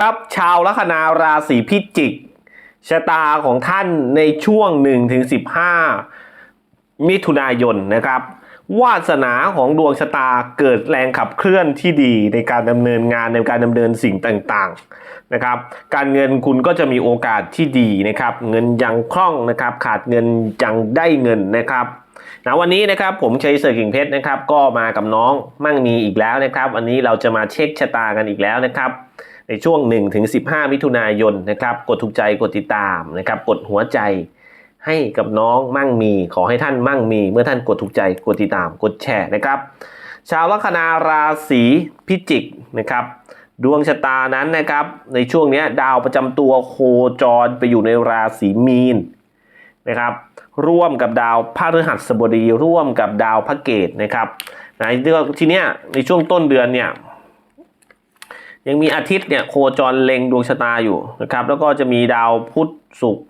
ครับชาวลัคนาราศีพิจิกชะตาของท่านในช่วง1ถึง15 มิถุนายนนะครับ วาสนาของดวงชะตาเกิดแรงขับเคลื่อนที่ดีในการดำเนินงานในการดำเนินสิ่งต่างๆนะครับ การเงินคุณก็จะมีโอกาสที่ดีนะครับ เงินยังคล่องนะครับ ขาดเงินยังได้เงินนะครับนะวันนี้นะครับผมชัยเสือกิ่งเพชรนะครับ ก็มากับน้องมั่งมีอีกแล้วนะครับ วันนี้เราจะมาเช็คชะตากันอีกแล้วนะครับ ในช่วง1ถึง15 มิถุนายนนะครับ กดถูกใจกดติดตามนะครับ กดหัวใจให้กับน้องมั่งมี ขอให้ท่านมั่งมี เมื่อท่านกดถูกใจกดติดตามกดแชร์นะครับ ชาวลัคนาราศีพิจิกนะครับ ดวงชะตานั้นนะครับ ในช่วงเนี้ยดาวประจำตัวโคจรไปอยู่ในราศีมีนนะครับร่วมกับดาวพฤหัสบดีร่วมกับดาวพระเกตนะครับนะทีเนี้ยในช่วงต้นเดือนเนี่ย ยังมีอาทิตย์เนี่ยโคจรเล็งดวงชะตาอยู่นะครับ แล้วก็จะมีดาวพุธศุกร์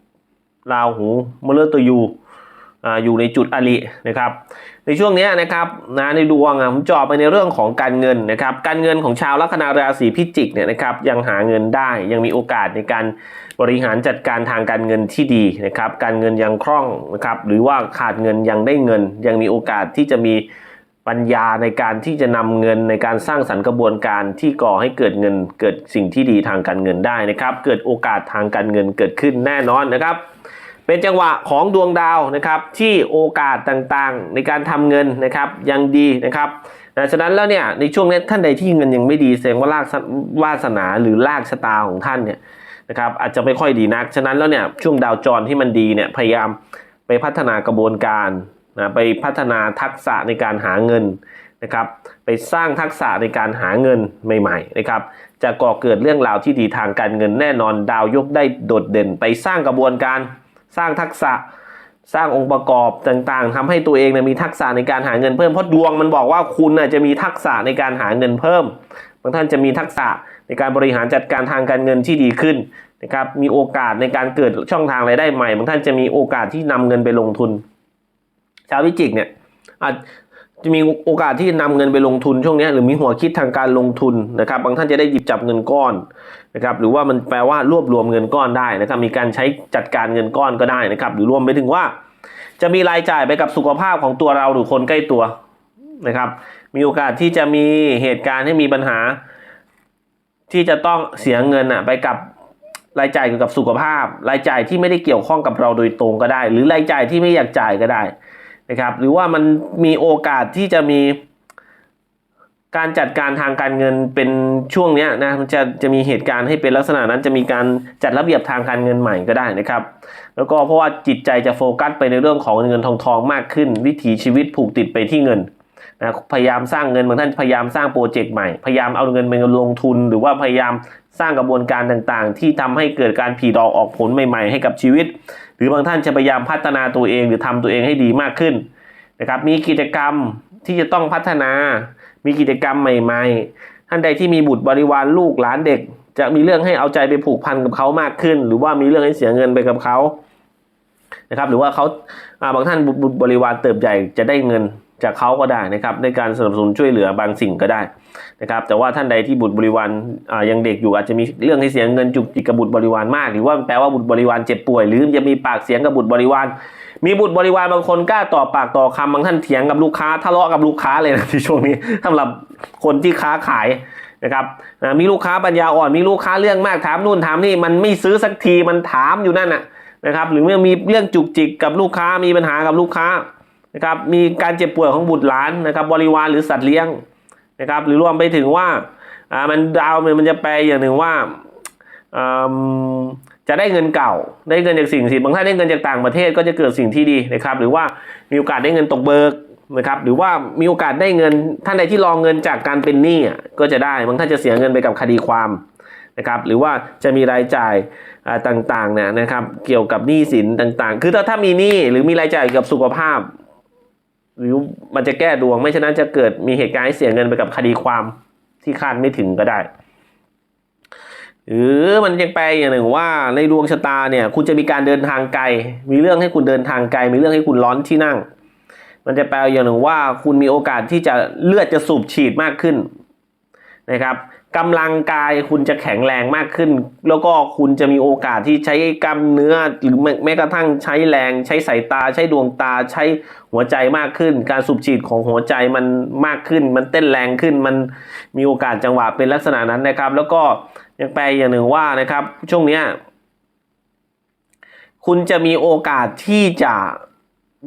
ราหูมฤตยูอ่าอยู่ในจุดอรินะครับ ในช่วงนี้นะครับนะในดวงผมจาะไปในเรื่องของการเงินนะครับ การเงินของชาวลัคนาราศีพิจิกเนี่ยนะครับยังหาเงินได้ยังมีโอกาสในการบริหารจัดการทางการเงินที่ดีนะครับ การเงินยังคล่องนะครับหรือว่าขาดเงินยังได้เงิน ยังมีโอกาสที่จะมี ปัญญาในการที่จะนำเงินในการสร้างสรรค์กระบวนการที่ก่อให้เกิดเงิน เกิดสิ่งที่ดีทางการเงินได้นะครับ เกิดโอกาสทางการเงินเกิดขึ้นแน่นอนนะครับ เป็นจังหวะของดวงดาวนะครับที่โอกาสต่างๆ ในการทำเงินนะครับยังดีนะครับนะฉะนั้นแล้วเนี่ยในช่วงนี้ท่านใดที่เงินยังไม่ดีแสดงว่าลากวาสนาหรือลากชะตาของท่านเนี่ยนะครับอาจจะไม่ค่อยดีนัก ฉะนั้นแล้วเนี่ยช่วงดาวจรที่มันดีเนี่ยพยายามไปพัฒนากระบวนการ นะไปพัฒนาทักษะในการหาเงินนะครับ ไปสร้างทักษะในการหาเงินใหม่ๆนะครับ จะก่อเกิดเรื่องราวที่ดีทางการเงินแน่นอนดาวยกได้โดดเด่น ไปสร้างกระบวนการสร้างทักษะสร้างองค์ประกอบต่างๆทำให้ตัวเองนี่ยมีทักษะในการหาเงินเพิ่มเพราะดวงมันบอกว่าคุณนะจะมีทักษะในการหาเงินเพิ่มบางท่านจะมีทักษะในการบริหารจัดการทางการเงินที่ดีขึ้นนะครับมีโอกาสในการเกิดช่องทางรายได้ใหม่บางท่านจะมีโอกาสที่นำเงินไปลงทุน ชาวพิจิกเนี่ยอาจจะมีโอกาสที่จะนำเงินไปลงทุนช่วงนี้หรือมีหัวคิดทางการลงทุนนะครับบางท่านจะได้หยิบจับเงินก้อนนะครับหรือว่ามันแปลว่ารวบรวมเงินก้อนได้นะครับมีการใช้จัดการเงินก้อนก็ได้นะครับหรือรวมไปถึงว่า จะมีรายจ่ายไปกับสุขภาพของตัวเราหรือคนใกล้ตัวนะครับ มีโอกาสที่จะมีเหตุการณ์ให้มีปัญหา ที่จะต้องเสียเงินอะไปกับรายจ่ายเกี่ยวกับสุขภาพ รายจ่ายที่ไม่ได้เกี่ยวข้องกับเราโดยตรงก็ได้ หรือรายจ่ายที่ไม่อยากจ่ายก็ได้ นะครับหรือว่ามันมีโอกาสที่จะมีการจัดการทางการเงินเป็นช่วงเนี้ยนะมันจะจะมีเหตุการณ์ให้เป็นลักษณะนั้นจะมีการจัดระเบียบทางการเงินใหม่ก็ได้นะครับ แล้วก็เพราะว่าจิตใจจะโฟกัสไปในเรื่องของเงินทองทองมากขึ้น วิถีชีวิตผูกติดไปที่เงินนะพยายามสร้างเงินบางท่านพยายามสร้างโปรเจกต์ใหม่พยายามเอาเงินไปลงทุน หรือว่าพยายามสร้างกระบวนการต่างๆ ที่ทำให้เกิดการผีดอกออกผลใหม่ ๆ ให้กับชีวิต รือบางท่านจะพยายามพัฒนาตัวเองหรือทำตัวเองให้ดีมากขึ้นนะครับมีกิจกรรมที่จะต้องพัฒนา มีกิจกรรมใหม่ๆ ท่านใดที่มีบุตรบริวารลูกหลานเด็ก จะมีเรื่องให้เอาใจไปผูกพันกับเขามากขึ้น หรือว่ามีเรื่องให้เสียเงินไปกับเขานะครับหรือว่าเขาาบางท่านบุตรบริวารเติบใหญ่จะได้เงิน จากเขาก็ได้นะครับในการสนับสนุนช่วยเหลือบางสิ่งก็ได้นะครับแต่ว่าท่านใดที่บุตรบริวารยังเด็กอยู่อาจจะมีเรื่องให้เสียเงินจุกจิกกับบุตรบริวารมาก หรือว่าแปลว่าบุตรบริวารเจ็บป่วย หรือจะมีปากเสียงกับบุตรบริวาร มีบุตรบริวารบางคนกล้าต่อปากต่อคำบางท่านเถียงกับลูกค้าทะเลาะกับลูกค้าเลยนะที่ช่วงนี้สำหรับคนที่ค้าขายนะครับมีลูกค้าปัญญาอ่อนมีลูกค้าเรื่องมากถามนู่นถามนี่มันไม่ซื้อสักทีมันถามอยู่นั่นน่ะนะครับหรือเมื่อมีเรื่องจุกจิกกับลูกค้ามีปัญหากับลูกค้า นะครับมีการเจ็บป่วยของบุตรหลานนะครับบริวารหรือสัตว์เลี้ยงนะครับหรือรวมไปถึงว่าอ่ามันดาวมันจะแปลอย่างหนึ่งว่าอืมจะได้เงินเก่า ได้เงินจากสิ่งสิบางท่านได้เงินจากต่างประเทศก็จะเกิดสิ่งที่ดีนะครับ หรือว่ามีโอกาสได้เงินตกเบิกนะครับ หรือว่ามีโอกาสได้เงินท่านใดที่รองเงินจากการเป็นหนี้อะก็จะได้บางท่านจะเสียเงินไปกับคดีความนะครับ หรือว่าจะมีรายจ่ายอ่าต่างๆเนี่ยนะครับ เกี่ยวกับหนี้สินต่างๆ คือถ้าถ้ามีหนี้หรือมีรายจ่ายเกี่ยวกับสุขภาพ หรือมันจะแก้ดวง ไม่ฉะนั้นจะเกิดมีเหตุการณ์ให้เสียเงินไปกับคดีความที่คาดไม่ถึงก็ได้ หรือมันยังแปลอย่างหนึ่งว่าในดวงชะตาเนี่ย คุณจะมีการเดินทางไกล มีเรื่องให้คุณเดินทางไกล มีเรื่องให้คุณร้อนที่นั่ง มันจะแปลอย่างหนึ่งว่า คุณมีโอกาสที่จะเลือดจะสูบฉีดมากขึ้นนะครับ กำลังกายคุณจะแข็งแรงมากขึ้น แล้วก็คุณจะมีโอกาสที่ใช้กล้ามเนื้อหรือแม้แม้กระทั่งใช้แรง ใช้สายตา ใช้ดวงตา ใช้หัวใจมากขึ้น การสูบฉีดของหัวใจมันมากขึ้น มันเต้นแรงขึ้น มันมีโอกาสจังหวะเป็นลักษณะนั้นนะครับ แล้วก็ยังแปลอย่างหนึ่งว่านะครับ ช่วงเนี้ยคุณจะมีโอกาสที่จะ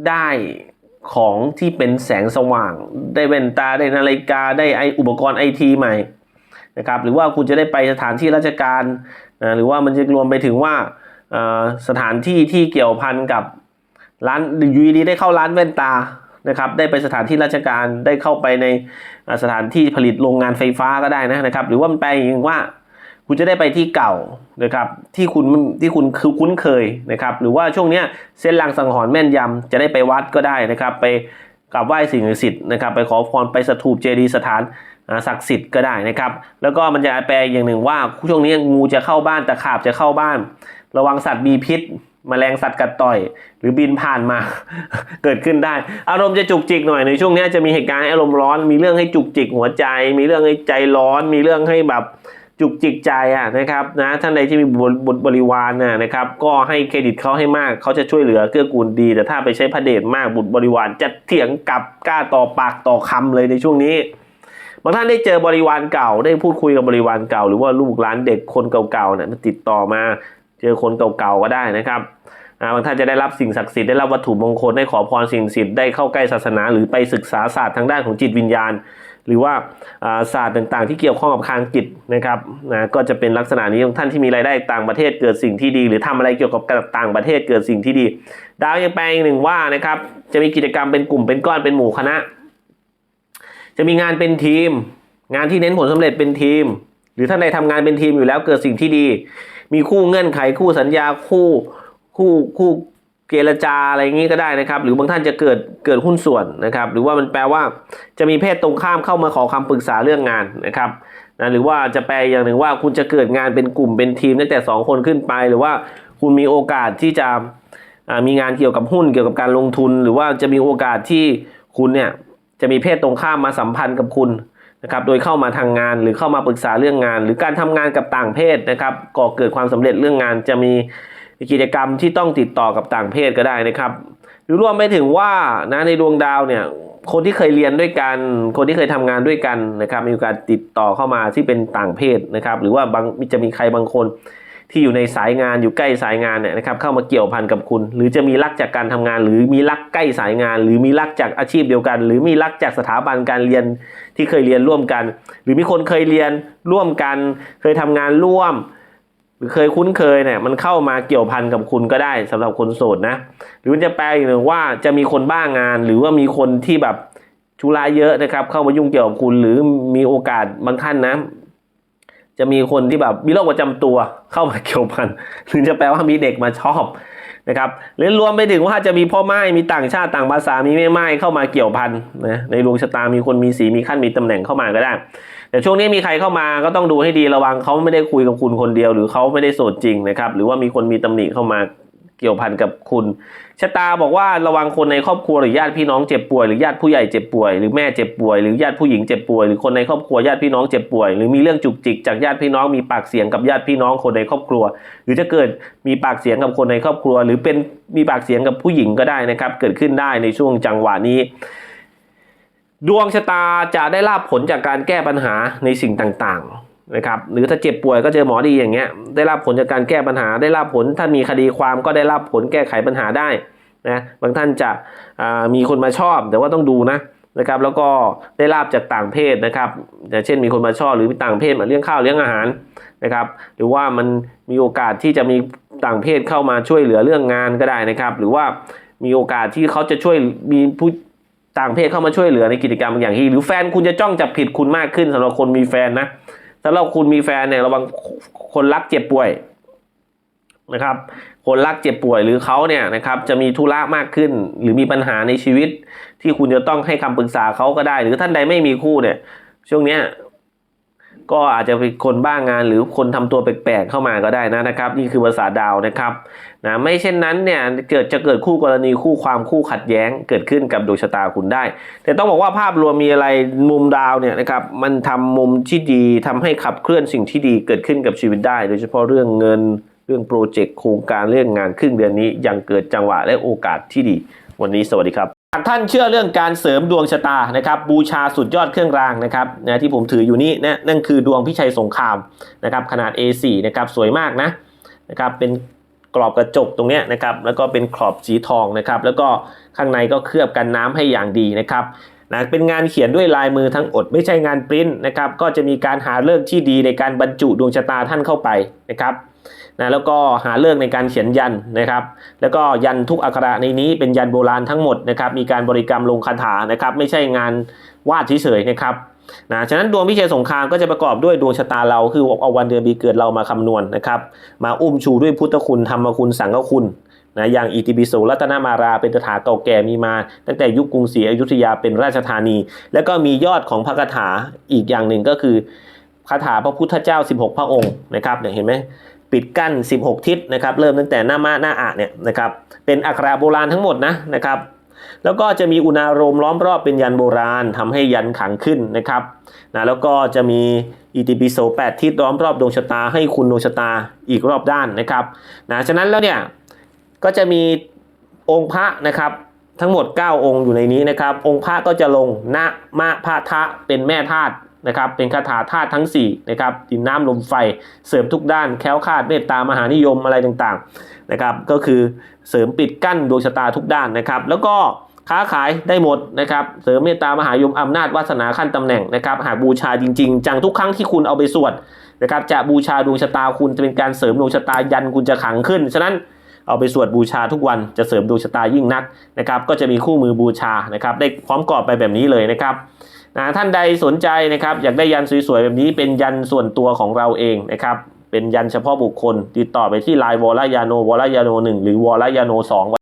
ได้ของที่เป็นแสงสว่าง ได้แว่นตาได้นาฬิกาได้ไออุปกรณ์ไอทีใหม่ นะครับหรือว่าคุณจะได้ไปสถานที่ราชการนะหรือว่ามันจะรวมไปถึงว่าสถานที่ที่เกี่ยวพันกับร้านยูดีๆได้เข้าร้านแว่นตานะครับได้ไปสถานที่ราชการได้เข้าไปในสถานที่ผลิตโรงงานไฟฟ้าก็ได้นะนะครับ หรือว่ามันแปลอย่างว่าคุณจะได้ไปที่เก่านะครับที่คุณที่คุณคือคุ้นเคยนะครับหรือว่าช่วงเนี้ยเส้นลางสังหรณ์แม่นยำจะได้ไปวัดก็ได้นะครับ ไปกราบไหว้สิ่งศักดิ์สิทธิ์นะครับไปขอพรไปสถูปเจดีย์สถาน ศักดิ์สิทธิ์ก็ได้นะครับ แล้วก็มันจะแปลอย่างหนึ่งว่าช่วงนี้งูจะเข้าบ้านตะขาบจะเข้าบ้าน ระวังสัตว์มีพิษแมลงสัตว์กัดต่อย หรือบินผ่านมา เกิดขึ้นได้ อารมณ์จะจุกจิกหน่อยในช่วงนี้จะมีเหตุการณ์ให้อารมณ์ร้อน มีเรื่องให้จุกจิกหัวใจ มีเรื่องให้ใจร้อน มีเรื่องให้แบบจุกจิกใจอะนะครับนะท่านใดที่มีบุตรบริวารนะนะครับ ก็ให้เครดิตเขาให้มากเขาจะช่วยเหลือเกื้อกูลดี แต่ถ้าไปใช้พระเดชมากบุตรบริวารจะเถียงกับกล้าต่อปากต่อคำเลยในช่วงนี้ บางท่านได้เจอบริวารเก่า ได้พูดคุยกับบริวารเก่า หรือว่าลูกหลานเด็กคนเก่าๆเนี่ยมาติดต่อมาเจอคนเก่าๆก็ได้นะครับบางท่านจะได้รับสิ่งศักดิ์สิทธิ์ได้รับวัตถุมงคลได้ขอพรสิ่งศักดิ์สิทธิ์ได้เข้าใกล้ศาสนา หรือไปศึกษาศาสตร์ทางด้านของจิตวิญญาณ หรือว่าศาสตร์ต่างๆ ที่เกี่ยวข้องกับทางจิตนะครับนะก็จะเป็นลักษณะนี้ของท่านที่มีรายได้ต่างประเทศเกิดสิ่งที่ดี หรือทำอะไรเกี่ยวกับต่างประเทศเกิดสิ่งที่ดี ดาวยังแปลอีกหนึ่งว่านะครับจะมีกิจกรรมเป็นกลุ่มเป็นก้อนเป็นหมู่คณะ จะมีงานเป็นทีม งานที่เน้นผลสำเร็จเป็นทีม หรือท่านใดทำงานเป็นทีมอยู่แล้วเกิดสิ่งที่ดี มีคู่เงื่อนไขคู่สัญญาคู่คู่คู่เจรจาอะไรอย่างนี้ก็ได้นะครับ หรือบางท่านจะเกิดเกิดหุ้นส่วนนะครับ หรือว่ามันแปลว่าจะมีเพศตรงข้ามเข้ามาขอคำปรึกษาเรื่องงานนะครับนะหรือว่าจะแปลอย่างหนึ่งว่าคุณจะเกิดงานเป็นกลุ่มเป็นทีมตั้งแต่ 2 คนขึ้นไป หรือว่าคุณมีโอกาสที่จะมีงานเกี่ยวกับหุ้นเกี่ยวกับการลงทุน หรือว่าจะมีโอกาสที่คุณเนี่ย จะมีเพศตรงข้ามมาสัมพันธ์กับคุณนะครับโดยเข้ามาทางงานหรือเข้ามาปรึกษาเรื่องงาน หรือการทำงานกับต่างเพศนะครับก่อเกิดความสำเร็จเรื่องงาน จะมีกิจกรรมที่ต้องติดต่อกับต่างเพศก็ได้นะครับหรือรวมไปถึงว่านะในดวงดาวเนี่ยคนที่เคยเรียนด้วยกัน คนที่เคยทำงานด้วยกันนะครับมีโอกาสติดต่อเข้ามาที่เป็นต่างเพศนะครับ หรือว่าบางจะมีใครบางคน ที่อยู่ในสายงานอยู่ใกล้สายงานเนี่ยนะครับเข้ามาเกี่ยวพันกับคุณ หรือจะมีรักจากการทำงาน หรือมีรักใกล้สายงาน หรือมีรักจากอาชีพเดียวกัน หรือมีรักจากสถาบันการเรียนที่เคยเรียนร่วมกัน หรือมีคนเคยเรียนร่วมกัน เคยทำงานร่วม หรือเคยคุ้นเคยเนี่ยมันเข้ามาเกี่ยวพันกับคุณก็ได้สำหรับคนโสดนะหรือมันจะแปลอีกหนึ่งว่าจะมีคนบ้างาน หรือว่ามีคนที่แบบชุระเยอะนะครับเข้ามายุ่งเกี่ยวกับคุณ หรือมีโอกาสบางท่านนะ จะมีคนที่แบบมีโรคประจำตัวเข้ามาเกี่ยวพันหรือจะแปลว่ามีเด็กมาชอบนะครับหรือรวมไปถึงว่าจะมีพ่อไม้มีต่างชาติต่างภาษามีแม่ไม้เข้ามาเกี่ยวพันนะในดวงชะตามีคนมีสีมีขั้นมีตำแหน่งเข้ามาก็ได้ แต่ช่วงนี้มีใครเข้ามาก็ต้องดูให้ดีระวังเขาไม่ได้คุยกับคุณคนเดียว หรือเขาไม่ได้โสดจริงนะครับหรือว่ามีคนมีตำหนิเข้ามา เกี่ยวพันกับคุณชะตาบอกว่าระวังคนในครอบครัวหรือญาติพี่น้องเจ็บป่วยหรือญาติผู้ใหญ่เจ็บป่วยหรือแม่เจ็บป่วยหรือญาติผู้หญิงเจ็บป่วยหรือคนในครอบครัวญาติพี่น้องเจ็บป่วยหรือมีเรื่องจุกจิกจากญาติพี่น้องมีปากเสียงกับญาติพี่น้องคนในครอบครัว หรือจะเกิดมีปากเสียงกับคนในครอบครัว หรือเป็นมีปากเสียงกับผู้หญิงก็ได้นะครับ เกิดขึ้นได้ในช่วงจังหวะนี้ดวงชะตาจะได้รับผลจากการแก้ปัญหาในสิ่งต่างๆ นะครับหรือถ้าเจ็บป่วยก็เจอหมอดีอย่างเงี้ยได้รับผลจากการแก้ปัญหา ได้รับผลถ้ามีคดีความก็ได้รับผลแก้ไขปัญหาได้นะบางท่านจะมีคนมาชอบแต่ว่าต้องดูนะนะครับแล้วก็ได้ลาบจากต่างเพศนะครับอย่างเช่นมีคนมาชอบหรือต่างเพศมาเลี้ยงข้าวเลี้ยงอาหารนะครับ หรือว่ามันมีโอกาสที่จะมีต่างเพศเข้ามาช่วยเหลือเรื่องงานก็ได้นะครับ หรือว่ามีโอกาสที่เขาจะช่วยมีผู้ต่างเพศเข้ามาช่วยเหลือในกิจกรรมบางอย่างที่หรือแฟนคุณจะจ้องจับผิดคุณมากขึ้นสำหรับคนมีแฟนนะ สำหรับคุณมีแฟนเนี่ยระวังคนรักเจ็บป่วยนะครับ คนรักเจ็บป่วยหรือเขาเนี่ยนะครับจะมีธุระมากขึ้น หรือมีปัญหาในชีวิต ที่คุณจะต้องให้คำปรึกษาเขาก็ได้ หรือท่านใดไม่มีคู่เนี่ย ช่วงเนี้ยก็อาจจะเป็นคนบ้างงานหรือคนทำตัวแปลกๆเข้ามาก็ได้นะนะครับ นี่คือภาษาดาวนะครับ นะไม่เช่นนั้นเนี่ยเกิดจะเกิดคู่กรณีคู่ความคู่ขัดแย้งเกิดขึ้นกับดวงชะตาคุณได้ แต่ต้องบอกว่าภาพรวมมีอะไรมุมดาวเนี่ยนะครับมันทำมุมที่ดีทำให้ขับเคลื่อนสิ่งที่ดีเกิดขึ้นกับชีวิตได้ โดยเฉพาะเรื่องเงินเรื่องโปรเจกต์โครงการเรื่องงานครึ่งเดือนนี้ยังเกิดจังหวะและโอกาสที่ดี วันนี้สวัสดีครับหากท่านเชื่อเรื่องการเสริมดวงชะตานะครับบูชาสุดยอดเครื่องรางนะครับนะที่ผมถืออยู่นี่นะนั่นคือดวงพิชัยสงครามนะครับขนาด A4 นะครับสวยมากนะนะครับเป็น กรอบกระจกตรงนี้นะครับแล้วก็เป็นขอบสีทองนะครับแล้วก็ข้างในก็เคลือบกันน้ำให้อย่างดีนะครับนะเป็นงานเขียนด้วยลายมือทั้งอดไม่ใช่งานปริ้นนะครับก็จะมีการหาเลิกที่ดีในการบรรจุดวงชะตาท่านเข้าไปนะครับนะแล้วก็หาเลิกในการเขียนยันนะครับ แล้วก็ยันทุกอักขระในนี้เป็นยันโบราณทั้งหมดนะครับมีการบริกรรมลงคาถานะครับ ไม่ใช่งานวาดเฉยๆนะครับ นะฉะนั้นดวงพิเศษสงครามก็จะประกอบด้วยดวงชะตาเราคือเอาวันเดือนปีเกิดเรามาคำนวณนะครับ มาอุ้มชูด้วยพุทธคุณธรรมคุณสังฆคุณนะอย่างอิติปิโสรัตนามาราเป็นตถาเก่าแก่มีมา ตั้งแต่ยุคกรุงศรีอยุธยาเป็นราชธานี แล้วก็มียอดของพระคาถาอีกอย่างหนึ่งก็คือคาถาพระพุทธเจ้า 16 พระองค์นะครับเนี่ยเห็นไหมปิดกั้น 16 ทิศนะครับเริ่มตั้งแต่หน้ามาหน้าอะเนี่ยนะครับเป็นอักขระโบราณทั้งหมดนะนะครับ แล้วก็จะมีอุณารมล้อมรอบเป็นยันโบราณทำให้ยันขังขึ้นนะครับนะแล้วก็จะมีอิติปิโส8ทิศล้อมรอบดวงชะตาให้คุณดวงชะตาอีกรอบด้านนะครับนะฉะนั้นแล้วเนี่ยก็จะมีองค์พระนะครับทั้งหมด 9 องค์อยู่ในนี้นะครับ องค์พระก็จะลงนะมะพะทะเป็นแม่ธาตุ นะครับเป็นคาถาธาตุทั้ง4นะครับดินน้ำลมไฟเสริมทุกด้านแค้วคาดเมตตามหานิยมอะไรต่างๆนะครับก็คือเสริมปิดกั้นดวงชะตาทุกด้านนะครับ แล้วก็ค้าขายได้หมดนะครับเสริมเมตตามหานิยมอำนาจวาสนาขั้นตำแหน่งนะครับหากบูชาจริง ๆ จังทุกครั้งที่คุณเอาไปสวดนะครับจะบูชาดวงชะตาคุณจะเป็นการเสริมดวงชะตายันคุณจะขังขึ้นฉะนั้นเอาไปสวดบูชาทุกวันจะเสริมดวงชะตายิ่งนักนะครับก็จะมีคู่มือบูชานะครับได้พร้อมกรอบไปแบบนี้เลยนะครับ นะท่านใดสนใจนะครับอยากได้ยันสวยๆแบบนี้เป็นยันส่วนตัวของเราเองนะครับเป็นยันเฉพาะบุคคล ติดต่อไปที่ไลน์วอลยาโนวอลยาโนหนึ่งหรือวอลยาโนสอง